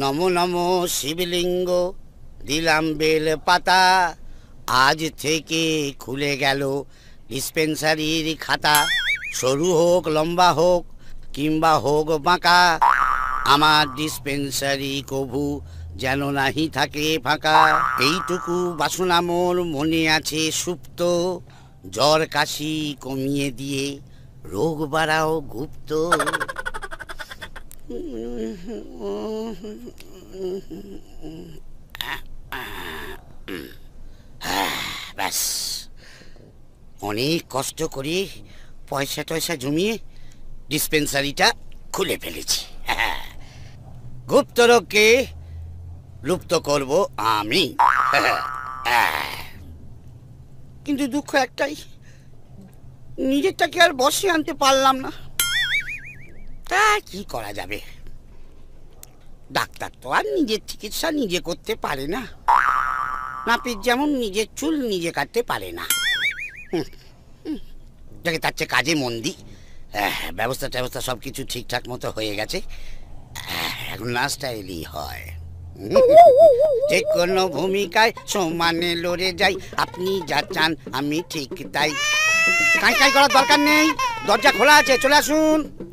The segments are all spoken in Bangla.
নম নম শিবলিঙ্গ, দিলাম বেল পাতা, আজ থেকে খুলে গেল ডিসপেন্সারির খাতা। সরু হোক, লম্বা হোক, কিংবা হোক বাঁকা, আমার ডিসপেন্সারি কভু যেন নাহি থাকে ফাঁকা। এইটুকু বাসনা মোর মনে আছে সুপ্ত, জ্বর কাশি কমিয়ে দিয়ে, রোগ বাড়াও গুপ্ত। ব্যাস অনেক কষ্ট করে পয়সা টয়সা জমিয়ে ডিসপেন্সারিটা খুলে ফেলেছি হ্যাঁ। গুপ্ত লুপ্ত করব আমি। কিন্তু দুঃখ একটাই, নিজেরটাকে আর বসে আনতে পারলাম না তা কি করা যাবে? ডাক্তার তো আর নিজের চিকিৎসা নিজে করতে পারে না। নাপিত যেমন নিজের চুল নিজে কাটতে পারে না। যাকে তার চেয়ে কাজে মন দিই। আহ, ব্যবস্থা ট্যবস্থা সব কিছু ঠিকঠাক মতো হয়ে গেছে। আহ, এখন নাচটা হয়। যে কোনো ভূমিকায় সমানে লড়ে যাই। আপনি যা চান আমি ঠিক তাই। কাই কাই করার দরকার নেই। দরজা খোলা আছে চলে আসুন।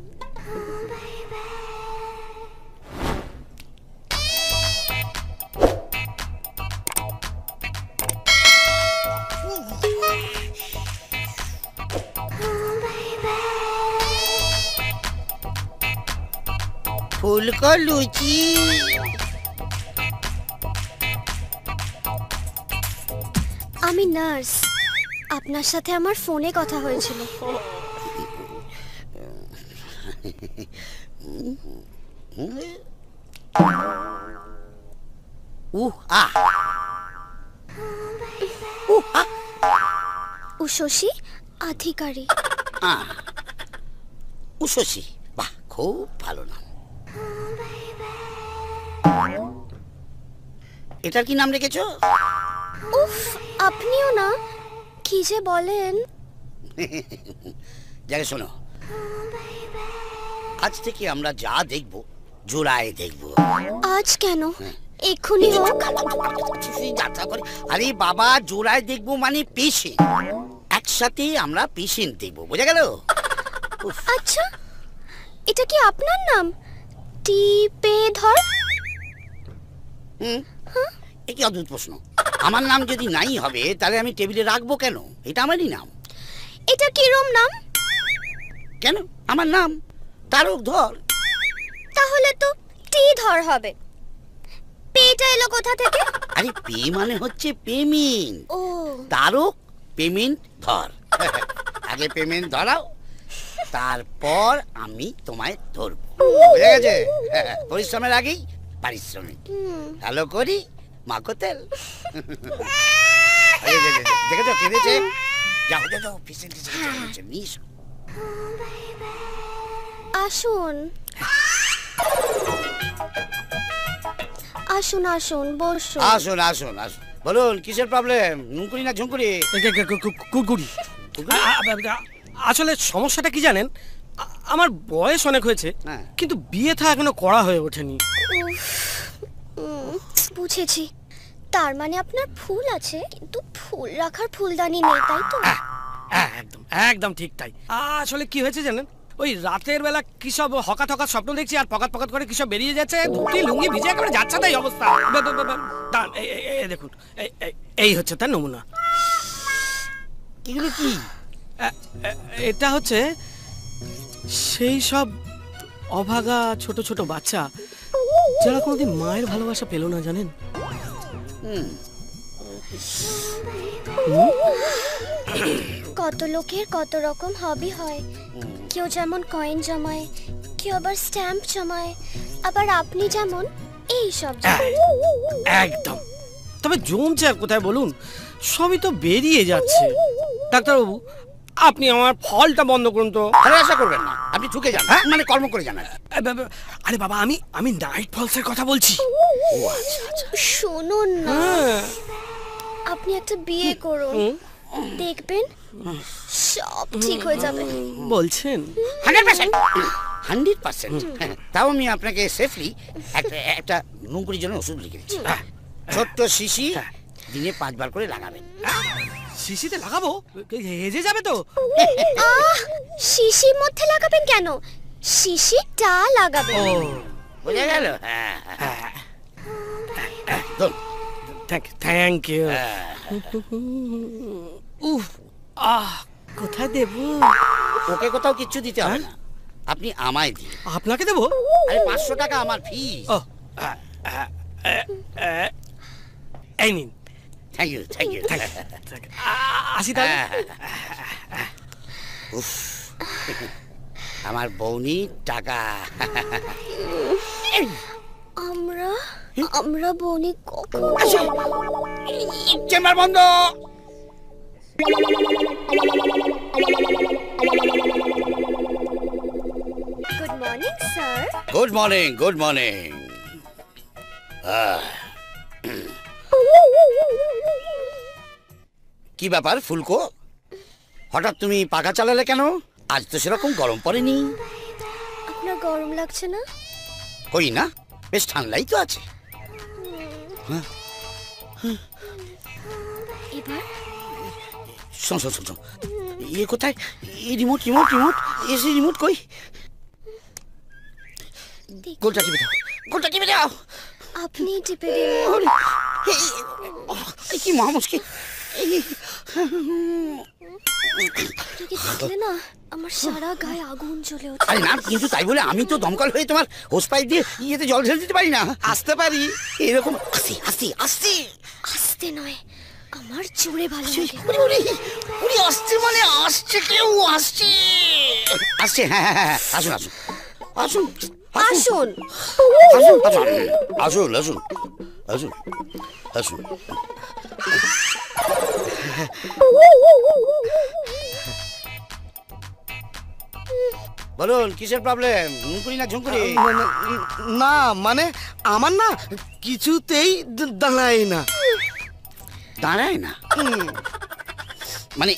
লুচি আমি নার্স আপনার সাথে আমার ফোনে কথা হয়েছিল। উশসী আধিকারী উশসী বাহ খুব ভালো নাম। এটার কি নাম রেখেছো? উফ আপনিও না। কি যে বলেন। যাকে শোনো। আজ থেকে আমরা যা দেখব জোড়ায় দেখব। আজ কেন? এক্ষুনি হোক। যাত্রা করে। আরে বাবা জোড়ায় দেখব মানে পেশেন্ট একসাথে আমরা পেশেন্ট দেখব বোঝা গেল? আচ্ছা এটা কি আপনার নাম? টিপে ধর। হুম? এ কি অদ্ভুত প্রশ্ন? আমার নাম যদি নাই হবে তাহলে আমি টেবিলে রাখব কেন? এটা আমারই নাম। এটা কিরম নাম? কেন? আমার নাম তারক ধর। তাহলে তো টি ধর হবে। পেটা এলো কোথা থেকে? আরে পে মানে হচ্ছে পেমেন্ট। ও। তারক পেমেন্ট ধর। আগে পেমেন্ট ধরাও তারপর আমি তোমায় ধরবো। বুঝে গেছে? পরিশ্রমের আগেই পারিশ্রমিক। ভালো করি মাখো তেল এই যে, যে, যে, দেখেছ? কেঁদেছে যাও যাও পেশেন্ট এসে নিস আসুন। আসুন আসুন বসুন। আসুন আসুন আসুন। বলুন কিসের প্রবলেম নুনকুড়ি না ঝুঁকুড়ি কুকুরি। আসলে সমস্যাটা কি জানেন? আমার বয়স অনেক হয়েছে হ্যাঁ। কিন্তু বিয়ে থা এখনও করা হয়ে ওঠেনি। বুঝেছি। তার মানে আপনার ফুল আছে কিন্তু ফুল রাখার ফুলদানি নেই তাই তো? হ্যাঁ, একদম একদম ঠিক তাই। আসলে কি হয়েছে জানেন? ওই রাতের বেলা কি সব হকা হকাত স্বপ্ন দেখছি আর পকাত পকাত করে কি সব বেরিয়ে যাচ্ছে? ধুতি লুঙ্গি ভিজে একেবারে যাচ্ছে তাই অবস্থা। দাঁড়ান, দেখুন এই- হচ্ছে তার নমুনা। এগুলো কি? এটা হচ্ছে সেই সব অভাগা ছোট ছোট বাচ্চা যারা কোনোদিন মায়ের ভালোবাসা পেল না জানেন? হুম? কত লোকের কত রকম হবি হয়। কেউ যেমন কয়েন জমায় কেউ আবার স্ট্যাম্প জমায়। আবার আপনি যেমন এই সব একদম। তবে জমছে আর কোথায় বলুন? সবই তো বেরিয়ে যাচ্ছে। ডাক্তারবাবু আপনি আমার ফলটা বন্ধ করুন তো। আরে আশা করবেন না। আপনি ঠুকে যান হ্যাঁ? মানে কর্ম করে যান আর বাবা আমি আমি নাইট ফলসের কথা বলছি। ও আচ্ছা আচ্ছা। শুনুন না। হ্যাঁ। আপনি একটা বিয়ে করুন। দেখবেন সব ঠিক হয়ে যাবে। বলছেন? Hundred percent. Hundred percent. তাও আমি আপনাকে সেফলি একটা একটা নুঙ্কুরির জন্য ওষুধ লিখে দিচ্ছি। ছোট্ট শিশি দিনে পাঁচবার করে লাগাবেন। শিশিতে লাগাবো? হেজে যাবে তো? আহ শিশির মধ্যে লাগাবেন কেন? শিশিটা লাগাবেন। ও বোঝা গেল? হ্যাঁ হ্যাঁ। Thank thank you. হ্যাঁ। উফ আহ কোথায় দেবো? ওকে কোথাও কিচ্ছু দিতে হবে না। আপনি আমায় দিন। আপনাকে দেবো? আরে পাঁচশো টাকা আমার ফি আ, এই নিন। Thank you thank you thank you আসি তাহলে উফ আমার বৌনি টাকা। আমরা আমরা বনি কখন? চেম্বার বন্ধ। Good morning sir good morning good morning কি ব্যাপার ফুলকো হঠাৎ তুমি পাখা চালালে কেন আজ তো সেরকম গরম পড়েনি আপনার গরম লাগছে না কই না বেশ ঠান্ডাই তো আছে শোন শোন শোন শোন। ইয়ে কোথায় এই remote remote remote AC remote কই গোলটা টিপে দাও গোলটা টিপে দাও আপনি টিপে দিন কি মহা মুশকিল এই, দেখলে না আমার সারা গায়ে আগুন জ্বলে ওঠে? আরে না কিন্তু তাই বলে আমি তো দমকল হয়ে তোমার হোস পাইপ দিয়ে ইয়েতে জল ঢেলে দিতে পারি না। আসতে পারি। এরকম আসি আসি আসি। আসতে নয় আমার জোরে ভালো উড়ি আসছে মানে আসছে কেউ আসছে। আসছে হ্যাঁ হ্যাঁ হ্যাঁ আসুন আসুন। আসুন। আসুন আসুন আসুন আসুন। আসুন আসুন। বলুন কিসের প্রবলেম ঝুঁকুরি না ঝুঁকুরি না মানে আমার না কিছুতেই দাঁড়ায় না। দাঁড়ায় না? মানে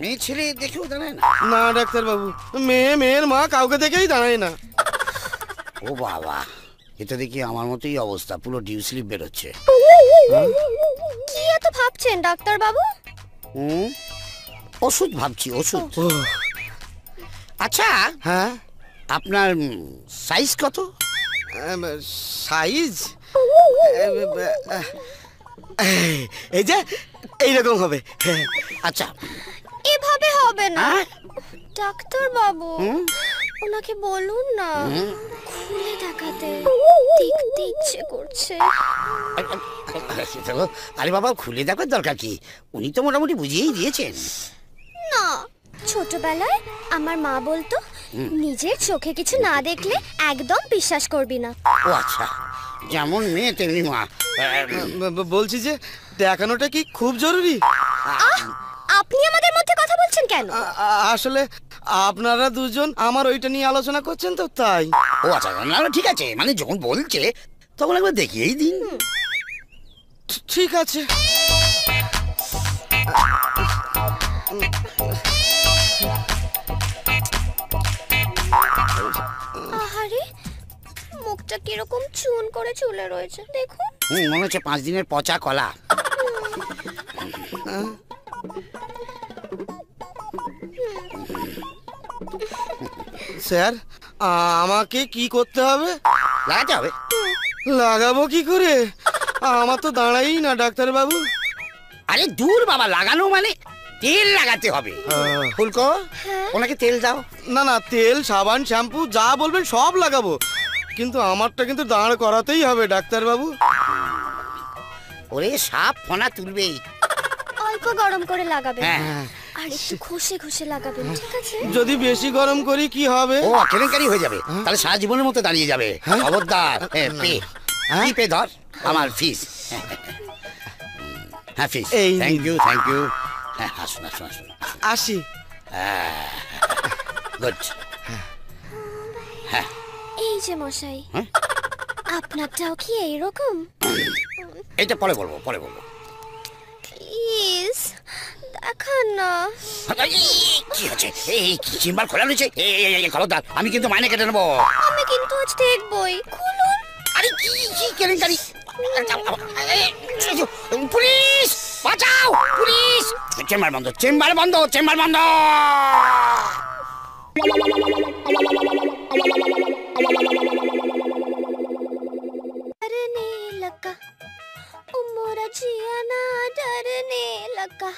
মেয়ে ছেলে দেখেও দাঁড়ায় না? না ডাক্তার বাবু মেয়ে মেয়ের মা কাউকে দেখেই দাঁড়ায় না। ও বাবা। এটা দেখি আমার মতোই অবস্থা পুরো ডিউ স্লিপ বেরোচ্ছে। কি এত ভাবছেন ডাক্তার বাবু হুম? ওষুধ ভাবছি ওষুধ। আচ্ছা হ্যাঁ? আপনার সাইজ কত? সাইজ এই যে এইরকম হবে। হ্যাঁ। আচ্ছা। এভাবে হবে না। হ্যাঁ? ডাক্তার বাবু ওনাকে বলুন না। খুলে দেখাতে। দেখতে ইচ্ছে করছে। আরে বাবা খুলে দেখার দরকার কি? উনি তো মোটামুটি বুঝিয়েই দিয়েছেন। না ছোটবেলায় আমার মা বলতো নিজের চোখে কিছু না দেখলে একদম বিশ্বাস করবি না। ও আচ্ছা যেমন মেয়ে তেমনি মা। বলছি যে দেখানোটা কি খুব জরুরি? আহ আপনি আমাদের মধ্যে কথা বলছেন কেন? আসলে আপনারা দুজন আমার ওইটা নিয়ে আলোচনা করছেন তো তাই। ও আচ্ছা না না, ঠিক আছে। মানে যখন বলছে তখন একবার দেখিয়েই দিন। ঠিক আছে। আহারে মুখটা কীরকম চুন করে চুলে রয়েছে দেখুন। হুম মনে হচ্ছে পাঁচ দিনের পচা কলা। স্যার আমাকে কি করতে হবে? লাগাতে হবে। লাগাবো কি করে? আমার তো দাঁড়াই না ডাক্তার বাবু আরে দূর বাবা লাগানো মানে তেল লাগাতে হবে। ফুলকো ওনাকে তেল দাও। না না তেল সাবান শ্যাম্পু যা বলবেন সব লাগাবো। কিন্তু আমারটা কিন্তু দাঁড় করাতেই হবে ডাক্তার বাবু ওরে সাপ ফনা তুলবেই। অল্প গরম করে লাগাবেন। হ্যাঁ। আর একটু ঘষে ঘষে লাগাবেন ঠিক আছে? যদি বেশি গরম করি কি হবে? ও কেলেঙ্কারি হয়ে যাবে। তাহলে সারা জীবনের মতো দাঁড়িয়ে যাবে। খবরদার। এ, পে। হ্যাঁ? কি পে ধর। আমার ফিস হ্যাঁ ফিস এই থ্যাংক ইউ থ্যাংক ইউ হ্যাঁ আসুন আসুন আসুন আসি। গুড এই যে মশাই হ্যাঁ? আপনারটাও কি এইরকম? এটা পরে বলব পরে বলব। দেখান না কি হচ্ছে এই চেম্বার খোলা রয়েছে খবরদার আমি কিন্তু মাইনে কেটে নেব আমি কিন্তু আজ দেখবই আরে কি কি কেলেঙ্কারি পুলিশ বাঁচাও পুলিশ চেম্বার বন্ধ চেম্বার বন্ধ চেম্বার বন্ধ ओ मोरा जिया ना डरने लगा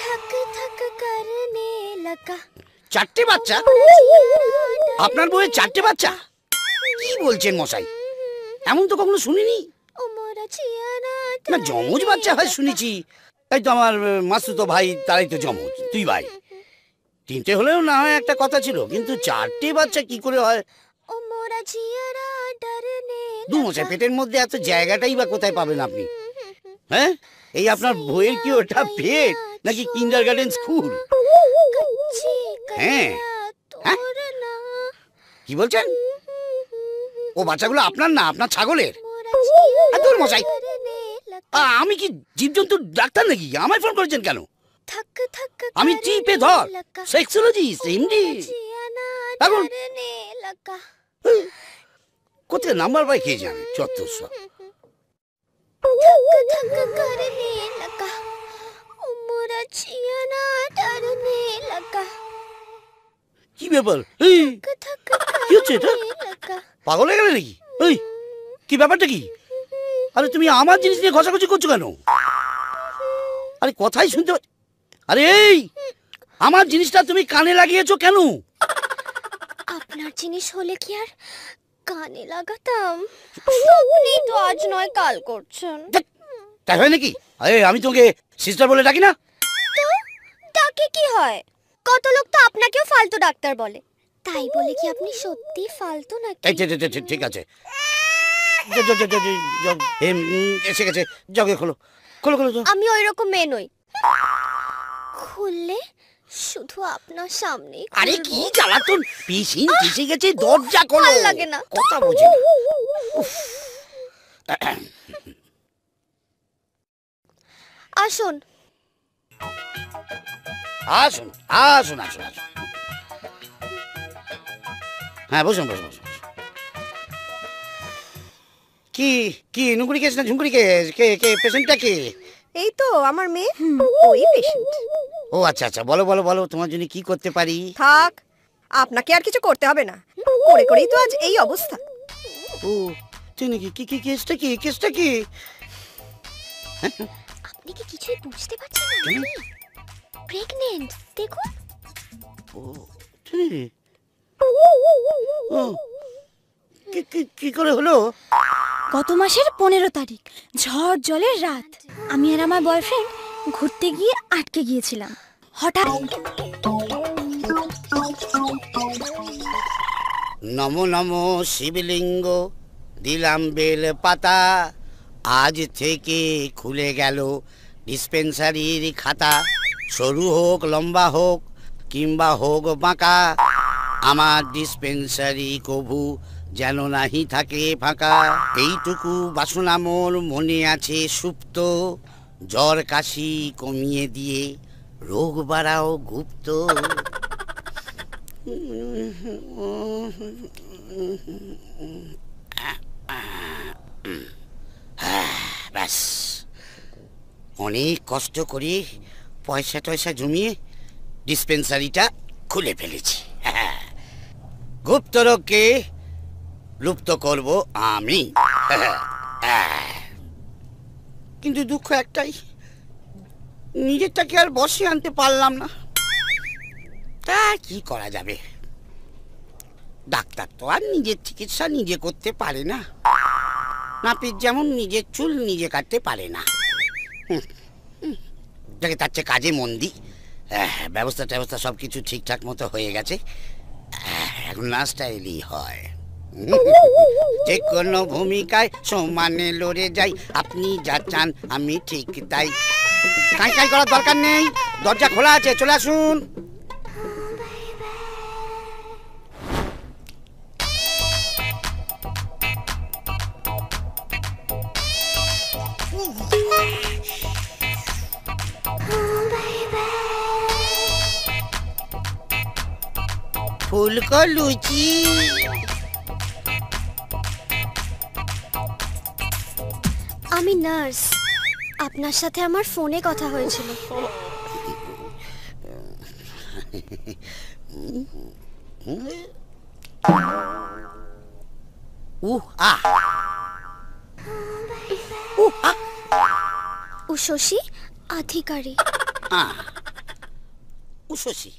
थक थक करने लगा চারটে বাচ্চা मोरा जिया ना আপনার বউয়ের চারটে বাচ্চা কি বলছেন মশাই এমন তো কখনো শুনিনি ओ मोरा जिया ना না জমজ বাচ্চা হয় শুনেছি তাই তো আমার মাসুতো ভাই তারাই তো জমজ তুই ভাই তিনটে হলেও না হয় একটা কথা ছিল কিন্তু চারটে বাচ্চা কি করে হয় ओ मोरा जिया ना डरने দু মশা পেটের মধ্যে এত জায়গাটাই বা কোথায় পাবেন আপনি? হ্যাঁ? এই আপনার বইয়ের কি ওটা পেট নাকি কিন্ডার গার্ডেন স্কুল? হ্যাঁ।, হ্যাঁ। কি বলছেন? ও বাচ্চাগুলো আপনার না আপনার ছাগলের? দূর মশাই আমি কি জীবজন্তুর ডাক্তার নাকি? আমায় ফোন করেছেন কেন? আমি চিপে ধর সেক্সোলজিস্ট ডি কোথায় নাম্বার পাই কে জানে চত্বর সব কি ব্যাপার কি হচ্ছে এটা পাগল হয়ে গেলে নাকি এই কি ব্যাপারটা কি আরে তুমি আমার জিনিস নিয়ে ঘষাঘষি করছ কেন আরে কথাই শুনতে পাচ্ছ আরে এই আমার জিনিসটা তুমি কানে লাগিয়েছো কেন আপনার জিনিস হলে কি আর কানে লাগাতাম। আপনি তো আজ নয় কাল করছেন। তাই হয় নাকি? আরে আমি তোকে সিস্টার বলে ডাকি না? ডাকে কি হয়? কত লোক তো আপনাকেও ফালতু ডাক্তার বলে। তাই বলে কি আপনি সত্যি ফালতু নাকি? ঠিক- আছে। এসে গেছে। জগে খোলো। খোলো খোলো। আমি ওই রকম মেয়ে নই। খুললে শুধু আপনার সামনেই আরে কি জ্বালাতন? পিসিন পিসে গেছে দরজা খোলো। ভালো লাগে না। কথা বুঝি। আসুন। আসুন আসুন আসুন আসুন। হ্যাঁ বসুন বসুন বসুন কি কি নুকুরি কেস না ঝুঁকুরি কেস কে কে পেশেন্টটা কে? এই তো আমার মেয়ে? ওই পেশেন্ট ও আচ্ছা আচ্ছা বলো বলো বলো তোমার জন্য কি করতে পারি? থাক আপনাকে আর কিছু করতে হবে না। করে করেই তো আজ এই অবস্থা। ও তুই নাকি? কি কি কেসটা কি? কেসটা কি? আপনি কি কিছুই বুঝতে পারছেন না প্রেগনেন্ট দেখুন। ও তুই ও কি কি- কি করে হলো? গত মাসের পনেরো তারিখ, ঝড় জলের রাত। আমি আর আমার বয়ফ্রেন্ড ঘুরতে গিয়ে আটকে গিয়েছিলাম। হঠাৎ নম নম শিবলিঙ্গ, দিলাম বেল পাতা, আজ থেকে খুলে গেল ডিসপেন্সারির খাতা। সরু হোক, লম্বা হোক, কিংবা হোক বাঁকা, আমার ডিসপেন্সারি কভু যেন নাহি থাকে ফাঁকা। এইটুকু বাসনা মোর মনে আছে সুপ্ত। জ্বর কাশি কমিয়ে দিয়ে রোগ বাড়াও গুপ্ত। ব্যাস। অনেক কষ্ট করে পয়সা টয়সা জমিয়ে ডিসপেন্সারিটা খুলে ফেলেছি। গুপ্তরোগকে লুপ্ত করব আমি। কিন্তু দুঃখ একটাই নিজেরটাকে আর বসে আনতে পারলাম না। তা কি করা যাবে? ডাক্তার তো আর নিজের চিকিৎসা নিজে করতে পারে না। নাপিত যেমন নিজের চুল নিজে কাটতে পারে না। যাকে তার চেয়ে কাজে মন দিই। আহ, ব্যবস্থা ট্যবস্থা সব কিছু ঠিকঠাক মতো হয়ে গেছে। আহ, এখন নাচটা এলেই হয়। যে কোনো ভূমিকায় সমানে লড়ে যাই আপনি যা চান আমি ঠিক তাই। কাই কাই করার দরকার নেই দরজা খোলা আছে চলে আসুন। ফুলকো লুচি। আমি নার্স। আপনার সাথে আমার ফোনে কথা হয়েছিল। উশসী আধিকারী উশসী